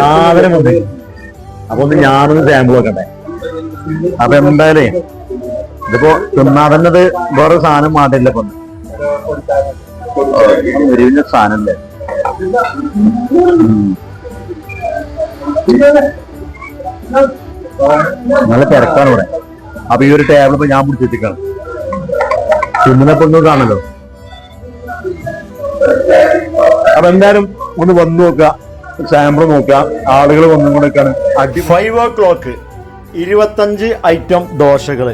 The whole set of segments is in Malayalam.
സാധനം വന്ന് അപ്പൊ ഒന്ന് ഞാനൊന്ന് സാമ്പിൾ വെക്കട്ടെ? അപ്പൊ എന്തായാലേ ഇതിപ്പോ തിന്നാ തന്നെ ഇത് വേറെ സാധനം മാറ്റില്ല ഇപ്പൊ. സാധനല്ലേ? ഉം. നല്ല തിരക്കാണ് ഇവിടെ. അപ്പൊ ഈ ഒരു ടേബിൾ ഇപ്പൊ ഞാൻ പിടിച്ചെത്തിക്കണം തിന്നപ്പോ ഒന്നും കാണല്ലോ അപ്പൊ എന്തായാലും ഒന്ന് വന്നു നോക്കുക. സാമ്പിൾ നോക്കുക ആളുകൾ വന്നുകൊണ്ടൊക്കെയാണ് അടി ഫൈവ് ഓ ക്ലോക്ക് ഇരുപത്തഞ്ച് ഐറ്റം ദോശകൾ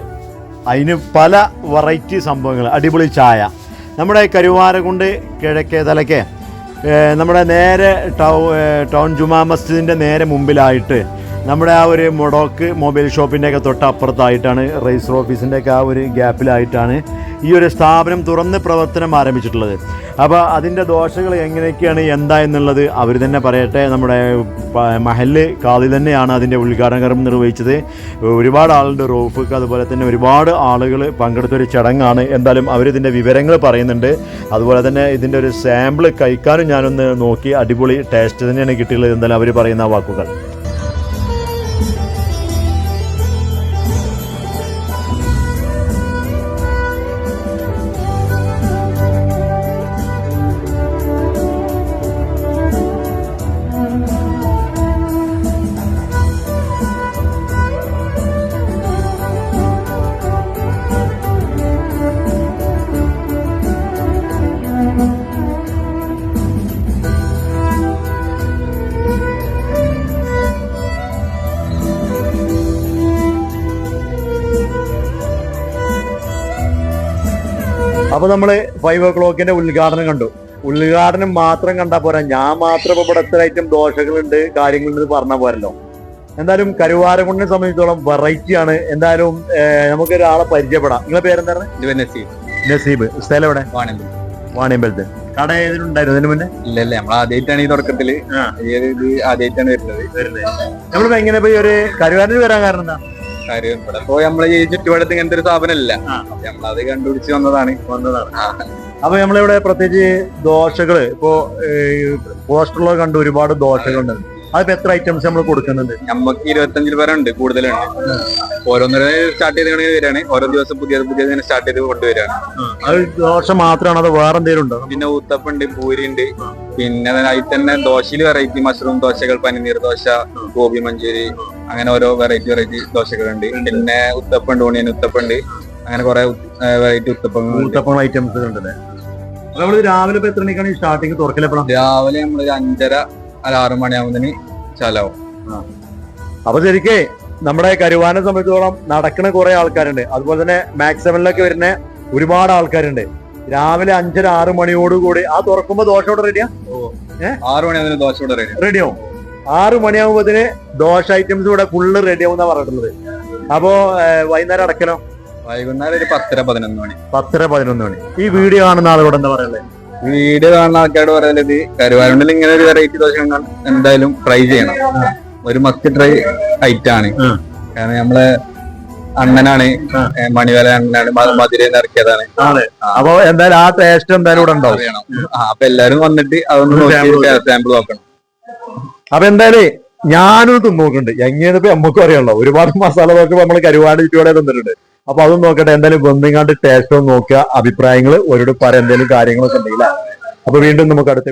അതിന് പല വെറൈറ്റി സംഭവങ്ങൾ അടിപൊളി ചായ. നമ്മുടെ കരുവാരകുണ്ട് കിഴക്കേ തലക്കേ. നമ്മുടെ നേരെ ടൗ ടൗൺ ജുമാ മസ്ജിദിന്റെ നേരെ മുമ്പിലായിട്ട് നമ്മുടെ ആ ഒരു മൊഡോക്ക് മൊബൈൽ ഷോപ്പിന്റെ ഒക്കെ തൊട്ടപ്പുറത്തായിട്ടാണ് രജിസ്റ്റർ ഓഫീസിന്റെ ഒക്കെ ആ ഒരു ഗ്യാപ്പിലായിട്ടാണ് ഈ ഒരു സ്ഥാപനം തുറന്ന് പ്രവർത്തനം ആരംഭിച്ചിട്ടുള്ളത്. അപ്പോൾ അതിന്റെ ദോഷങ്ങൾ എങ്ങനെയൊക്കെയാണ് എന്താ എന്നുള്ളത് അവർ തന്നെ പറയട്ടെ. നമ്മുടെ മഹൽ കാതിൽ കാതി തന്നെയാണ് അതിന്റെ ഉദ്ഘാടന കർമ്മം നിർവഹിച്ചത്. ഒരുപാട് ആളുണ്ട് റോഫുക്ക് അതുപോലെ തന്നെ ഒരുപാട് ആളുകൾ പങ്കെടുത്തൊരു ചടങ്ങാണ്. എന്തായാലും അവരിതിന്റെ വിവരങ്ങൾ പറയുന്നുണ്ട്. അതുപോലെ തന്നെ ഇതിന്റെ ഒരു സാമ്പിൾ കഴിക്കാനും ഞാനൊന്ന് നോക്കി അടിപൊളി ടേസ്റ്റ് തന്നെയാണ് കിട്ടിയുള്ളത് എന്തായാലും അവർ പറയുന്ന വാക്കുകൾ. അപ്പൊ നമ്മൾ ഫൈവ് ഓ ക്ലോക്കിന്റെ ഉദ്ഘാടനം കണ്ടു. ഉദ്ഘാടനം മാത്രം കണ്ടാ പോരാ. ഞാൻ മാത്രം ഇപ്പൊ ഇവിടെ എത്ര ഐറ്റം ദോശകളുണ്ട് കാര്യങ്ങളുണ്ട് പറഞ്ഞാൽ പോരല്ലോ. എന്തായാലും കരുവാരകുണ്ടിനെ സംബന്ധിച്ചോളം വെറൈറ്റി ആണ്. എന്തായാലും നമുക്ക് ഒരാളെ പരിചയപ്പെടാം. നിങ്ങളെ പേരെന്താണ്? നസീബ്. സ്ഥലം എവിടെ? വാണിയമ്പലത്ത്. കട ഏതിനുണ്ടായിരുന്നു ഇതിനു മുന്നേ? ഇല്ല ഇല്ല. നമ്മൾ ആദ്യമായിട്ടാണ് ഈ തുടക്കത്തിൽ. ആദ്യമായിട്ടാണ് വരുന്നത്. നമ്മളിപ്പോ എങ്ങനെ പോയി ഒരു കരുവാരന് വരാൻ കാരണം എന്താ? കാര്യം ഇവിടെ. നമ്മളെ ഈ ചുറ്റുപാടത്ത് ഇങ്ങനത്തെ ഒരു സ്ഥാപനമല്ല നമ്മളത് കണ്ടുപിടിച്ച് വന്നതാണ്. വന്നതാണ്. അപ്പൊ നമ്മളിവിടെ പ്രത്യേകിച്ച് ദോശകൾ ഇപ്പോ പോസ്റ്ററിലൊക്കെ കണ്ട് ഒരുപാട് ദോശകളുണ്ട്. അതിപ്പോ എത്ര ഐറ്റംസ് നമ്മൾ കൊടുക്കുന്നുണ്ട്? നമുക്ക് ഇരുപത്തഞ്ചിൽ പേരെ ഉണ്ട് കൂടുതലുണ്ട്. ഓരോന്നര സ്റ്റാർട്ട് ചെയ്ത് വരികയാണ്. ഓരോ ദിവസം പുതിയ പുതിയ സ്റ്റാർട്ട് ചെയ്ത് കൊണ്ടുവരികയാണ്. അത് ദോശ മാത്രമാണ് അത് വേറെ എന്തെങ്കിലും ഉണ്ടോ? പിന്നെ ഊത്തപ്പുണ്ട് പൂരി ഉണ്ട് പിന്നെ അതിൽ തന്നെ ദോശയിൽ വെറൈറ്റി മഷ്റൂം ദോശകൾ പനിനീർ ദോശ ഗോബി മഞ്ചൂരി അങ്ങനെ ഓരോ വെറൈറ്റി വെറൈറ്റി ദോശകളുണ്ട് പിന്നെ ഉത്തപ്പുണ്ട് ഓണിയൻ ഉത്തപ്പുണ്ട്. അങ്ങനെ കുറെ വെറൈറ്റി ഉത്തപ്പം ഉത്തപ്പം ഐറ്റംസ് ഉണ്ട് നമ്മൾ രാവിലെ ഇപ്പൊ എത്ര മണിക്കാണ് സ്റ്റാർട്ടിങ് തുറക്കലെപ്പോഴാണ് രാവിലെ നമ്മൾ ഒരു അഞ്ചര അല്ല ആറ് മണിയാവുന്നതിന് ചലാവും. അപ്പൊ ശരിക്കേ നമ്മുടെ കരുവാനെ സംബന്ധിച്ചോളം നടക്കുന്ന കുറെ ആൾക്കാരുണ്ട്. അതുപോലെ തന്നെ മാക്സ് സെവനിലൊക്കെ വരുന്ന ഒരുപാട് ആൾക്കാരുണ്ട്. രാവിലെ അഞ്ചര ആറ് മണിയോടുകൂടി. ആ തുറക്കുമ്പോ ദോശയോടെ റെഡിയാ ആറ് ആറു ദോശ ദോശയോടെ റെഡിയാ റെഡിയാവും ആറ് മണിയാകുമ്പോഴത്തിന് ദോശ ഐറ്റംസ് ഇവിടെ ഫുള്ള് റെഡി ആവുന്ന പറഞ്ഞിട്ടുള്ളത്. അപ്പോ വൈകുന്നേരം അടക്കലോ? വൈകുന്നേരം ഒരു പത്തര പതിനൊന്ന് മണി. പത്തര പതിനൊന്ന് മണി. ഈ വീഡിയോ കാണുന്ന ആളോട് എന്താ പറയുള്ളത് വീഡിയോ കാണുന്ന ആൾക്കാരോട് പറയുന്നത് കരുവാരുണ്ടിൽ ഇങ്ങനെ ഒരു വെറൈറ്റി ദോശ എന്തായാലും ട്രൈ ചെയ്യണം. ഒരു മസ്റ്റ് ട്രൈ ഐറ്റം ആണ്. കാരണം നമ്മളെ അണ്ണനാണ് മണിവല അണ്ണനാണ് മധുരയിൽ നിന്ന് ഇറക്കിയതാണ്. അപ്പൊ എന്തായാലും ആ ടേസ്റ്റ് എന്തായാലും ഇവിടെ ഉണ്ടാവും. അപ്പൊ എല്ലാരും വന്നിട്ട് അതൊന്ന് സാമ്പിൾ നോക്കണം. അപ്പൊ എന്തായാലേ ഞാനും തിന്നോക്കുന്നുണ്ട് എങ്ങനെയാണ് നമുക്കും അറിയാമല്ലോ ഒരുപാട് മസാല ദോശ നമ്മൾ കരുവാട് ചുറ്റുപാടെ തന്നിട്ടുണ്ട്. അപ്പൊ അതും നോക്കട്ടെ എന്തായാലും വന്നിങ്ങാണ്ട് ടേസ്റ്റ് നോക്കുക അഭിപ്രായങ്ങൾ ഒരോട് പറയാൻ എന്തെങ്കിലും കാര്യങ്ങളൊക്കെ ഉണ്ടെങ്കിൽ അപ്പൊ വീണ്ടും നമുക്ക് അടുത്ത